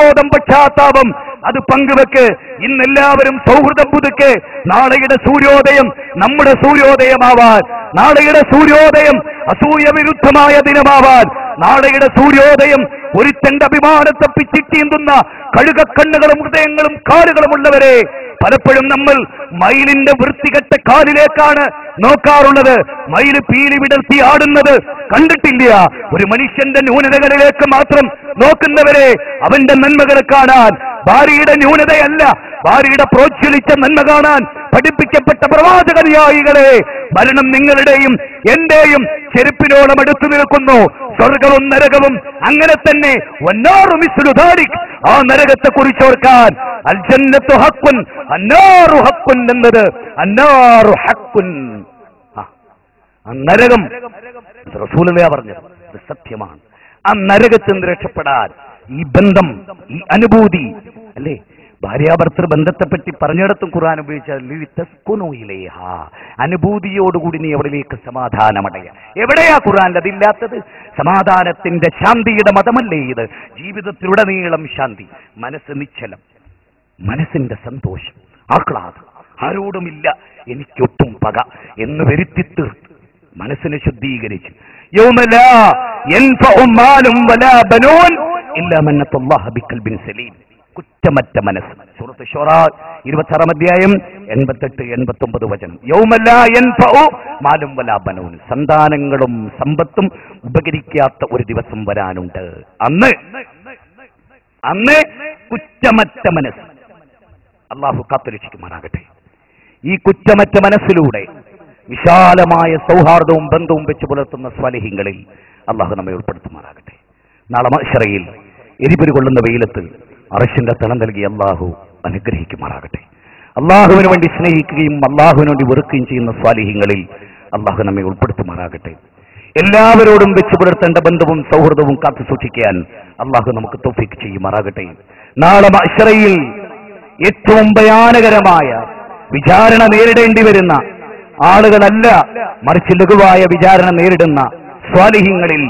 അവബോധം പശ്ചാത്താപം. അത് പങ്കുവെക്ക്. ഇന്നെല്ലാവരും സൗഹൃദം പുതുക്ക്. നാളെയുടെ സൂര്യോദയം നമ്മുടെ സൂര്യോദയമാവാൻ. നാളെയുടെ സൂര്യോദയം അസൂയ വിരുദ്ധമായ ദിനമാവാൻ. നാളെയുടെ സൂര്യോദയം ഒരുത്തന്റെ അഭിമാനത്തെ പിച്ചിട്ടീന്തുന്ന കഴുകക്കണ്ണുകളും ഹൃദയങ്ങളും കാലുകളുമുള്ളവരെ. പലപ്പോഴും നമ്മൾ മയിലിന്റെ വൃത്തികെട്ട കാലിലേക്കാണ് നോക്കാറുള്ളത്. മയിൽ പീലി വിടർത്തി ആടുന്നത് കണ്ടിട്ടില്ല. ഒരു മനുഷ്യന്റെ ന്യൂനതകളിലേക്ക് മാത്രം നോക്കുന്നവരെ അവന്റെ നന്മകൾ കാണാൻ. ഭാര്യയുടെ ന്യൂനതയല്ല ഭാര്യയുടെ പ്രോജ്വലിച്ച നന്മ കാണാൻ പഠിപ്പിക്കപ്പെട്ട പ്രവാചകനിയായികളെ മരണം നിങ്ങളുടെയും എന്റെയും ചെരുപ്പിനോളം അടുത്തു നിൽക്കുന്നു. സ്വർഗവും നരകവും അങ്ങനെ തന്നെ ആ നരകത്തെ കുറിച്ച് ഓർക്കാൻ അൽ ജന്നത്തു ഹക്കുൻ അന്നാറു ഹക്കുൻ എന്നത്. അന്നാറു ഹക്കുൻ. നരകം. റസൂലതയാ പറഞ്ഞത് ഇത് സത്യമാണ്. ആ നരകത്തിൽ നിന്ന് രക്ഷപ്പെടാൻ ഈ ബന്ധം ഈ അനുഭൂതി അല്ലേ? ഭാര്യാഭർത്തൃ ബന്ധത്തെപ്പറ്റി പറഞ്ഞിടത്തും ഖുർആൻ ഉപയോഗിച്ചാൽ അനുഭൂതിയോടുകൂടി നീ എവിടേക്ക് സമാധാനമടയ. എവിടെയാ ഖുർആൻ അതില്ലാത്തത്? സമാധാനത്തിന്റെ ശാന്തിയുടെ മതമല്ലേ ഇത്? ജീവിതത്തിലുടനീളം ശാന്തി മനസ്സ് നിശ്ചലം മനസ്സിന്റെ സന്തോഷം ആഹ്ലാദം. ആരോടുമില്ല എനിക്കൊട്ടും പക എന്ന് വരുത്തി തീർത്ത് മനസ്സിനെ ശുദ്ധീകരിച്ച്. യൗമ എൻ യൻഫഉ മാലും വലാ ബനൂൻ ഇല്ലാ മൻ അത്തല്ലാഹ ബിഖൽബിൻ സലീം. കുറ്റമറ്റ മനസ്സ്. സുഹൃത്ത് ഷുറാ ഇരുപത്താറാം അധ്യായം എൺപത്തെട്ട് എൺപത്തി ഒമ്പത് വചനം. യൗമല്ലാ മാലും വലാ ബനൂൻ. സന്താനങ്ങളും സമ്പത്തും ഉപകരിക്കാത്ത ഒരു ദിവസം വരാനുണ്ട്. അന്ന് അന്ന് കുറ്റമറ്റ മനസ്സ് അള്ളാഹു കാത്തുരക്ഷിക്കുമാറാകട്ടെ. ഈ കുറ്റമറ്റ മനസ്സിലൂടെ വിശാലമായ സൗഹാർദ്ദവും ബന്ധവും വെച്ച് പുലർത്തുന്ന സ്വലഹിങ്ങളിൽ അള്ളാഹു നമ്മെ ഉൾപ്പെടുത്തുമാറാകട്ടെ. നാളെ മഷറയിൽ എരിപൊരു കൊള്ളുന്ന വെയിലത്ത് അറശിന്റെ തലം നൽകി അള്ളാഹു അനുഗ്രഹിക്കുമാറാകട്ടെ. അള്ളാഹുവിന് വേണ്ടി സ്നേഹിക്കുകയും അള്ളാഹുവിന് വേണ്ടി വെറുക്കുകയും ചെയ്യുന്ന സ്വാലിഹ്യങ്ങളിൽ അള്ളാഹു നമ്മെ ഉൾപ്പെടുത്തുമാറാകട്ടെ. എല്ലാവരോടും വെച്ചു പുലർത്തേണ്ട ബന്ധവും സൗഹൃദവും കാത്തു സൂക്ഷിക്കാൻ അള്ളാഹു നമുക്ക് തോഫിക്ക് ചെയ്യുമാറാകട്ടെ. നാളെ മഷറയിൽ ഏറ്റവും ഭയാനകരമായ വിചാരണ നേരിടേണ്ടി വരുന്ന ആളുകളല്ല മറിച്ച് ലഘുവായ വിചാരണ നേരിടുന്ന സ്വാലിഹ്യങ്ങളിൽ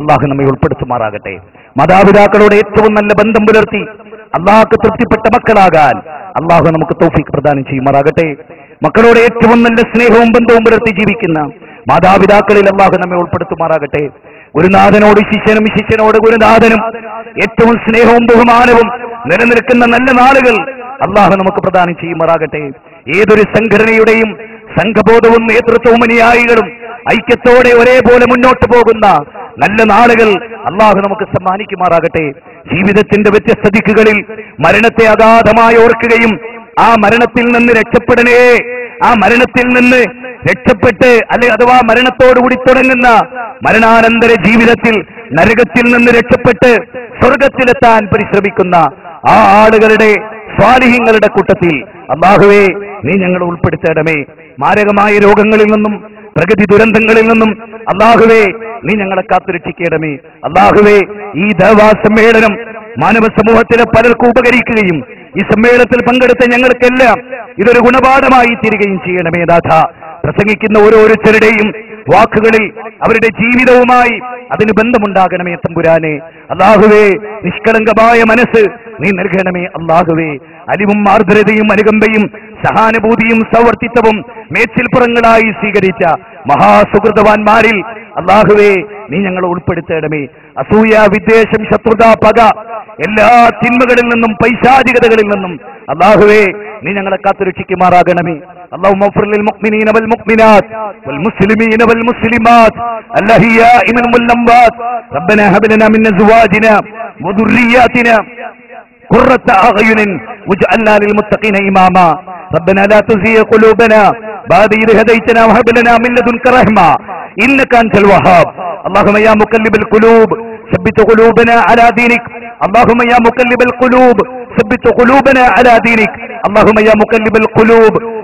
അള്ളാഹു നമ്മെ ഉൾപ്പെടുത്തുമാറാകട്ടെ. മാതാപിതാക്കളോട് ഏറ്റവും നല്ല ബന്ധം പുലർത്തി അള്ളാഹ്ക്ക് തൃപ്തിപ്പെട്ട മക്കളാകാൻ അള്ളാഹു നമുക്ക് തൗഫീഖ് പ്രദാനം ചെയ്യുമാറാകട്ടെ. മക്കളോട് ഏറ്റവും നല്ല സ്നേഹവും ബന്ധവും പുലർത്തി ജീവിക്കുന്ന മാതാപിതാക്കളിൽ അള്ളാഹു നമ്മെ ഉൾപ്പെടുത്തുമാറാകട്ടെ. ഗുരുനാഥനോട് ശിഷ്യനും ശിഷ്യനോട് ഗുരുനാഥനും ഏറ്റവും സ്നേഹവും ബഹുമാനവും നിലനിൽക്കുന്ന നല്ല നാളുകൾ അള്ളാഹു നമുക്ക് പ്രദാനം ചെയ്യുമാറാകട്ടെ. ഏതൊരു സംഘടനയുടെയും സംഘബോധവും നേതൃത്വവും അനുയായികളും ഐക്യത്തോടെ ഒരേപോലെ മുന്നോട്ട് പോകുന്ന നല്ല നാളുകൾ അള്ളാഹു നമുക്ക് സമ്മാനിക്കുമാറാകട്ടെ. ജീവിതത്തിന്റെ വ്യത്യസ്ത ദിക്കുകളിൽ മരണത്തെ അഗാധമായി ഓർക്കുകയും ആ മരണത്തിൽ നിന്ന് രക്ഷപ്പെടണേ ആ മരണത്തിൽ നിന്ന് രക്ഷപ്പെട്ട് അല്ലെ അഥവാ മരണത്തോടുകൂടി തുടങ്ങുന്ന മരണാനന്തര ജീവിതത്തിൽ നരകത്തിൽ നിന്ന് രക്ഷപ്പെട്ട് സ്വർഗത്തിലെത്താൻ പരിശ്രമിക്കുന്ന ആ ആളുകളുടെ സ്വാലിഹ്യങ്ങളുടെ കൂട്ടത്തിൽ. അള്ളാഹുവേ നീ ഞങ്ങൾ ഉൾപ്പെടുത്തേണമേ. മാരകമായ രോഗങ്ങളിൽ നിന്നും പ്രകൃതി ദുരന്തങ്ങളിൽ നിന്നും അള്ളാഹുവേ നീ ഞങ്ങളെ കാത്തുരക്ഷിക്കണമേ. അള്ളാഹുവേ ഈ ദേവാ സമ്മേളനം മാനവ സമൂഹത്തിലെ പലർക്കും ഉപകരിക്കുകയും ഈ സമ്മേളനത്തിൽ പങ്കെടുത്ത ഞങ്ങൾക്കെല്ലാം ഇതൊരു ഗുണപാഠമായി തീരുകയും ചെയ്യണമേ നാഥ പ്രസംഗിക്കുന്ന ഓരോരുത്തരുടെയും വാക്കുകളിൽ അവരുടെ ജീവിതവുമായി അതിന് ബന്ധമുണ്ടാകണമേ തമ്പുരാനെ. അള്ളാഹുവേ നിഷ്കളങ്കമായ മനസ്സ് നീ നൽകണമേ അള്ളാഹുവേ അലിവും ആർദ്രതയും അനുകമ്പയും സഹാനുഭൂതിയും സവർത്തിത്വവും മേച്ചിൽപ്പുറങ്ങളായി സ്വീകരിച്ച മഹാസുഹൃതവാന്മാരിൽ അള്ളാഹുവേ നീ ഞങ്ങൾ ഉൾപ്പെടുത്തേണമേ. അസൂയ വിദ്വേഷം ശത്രുത പക എല്ലാ തിന്മകളിൽ നിന്നും പൈശാചികതകളിൽ നിന്നും അള്ളാഹുവേ നീ ഞങ്ങളെ കാത്തുരക്ഷിക്കുമാറാകണമേ. اللهم اغفر للمؤمنين والمؤمنات والمسلمين والمسلمات الأحياء منهم والأموات ربنا هب لنا من أزواجنا وذرياتنا قرة أعين واجعلنا للمتقين إماما ربنا لا تزغ قلوبنا بعد إذ هديتنا وهب لنا من لدنك رحمة إنك أنت الوهاب اللهم يا مقلب القلوب ثبت قلوبنا على دينك اللهم يا مقلب القلوب ثبت قلوبنا على دينك اللهم يا مقلب القلوب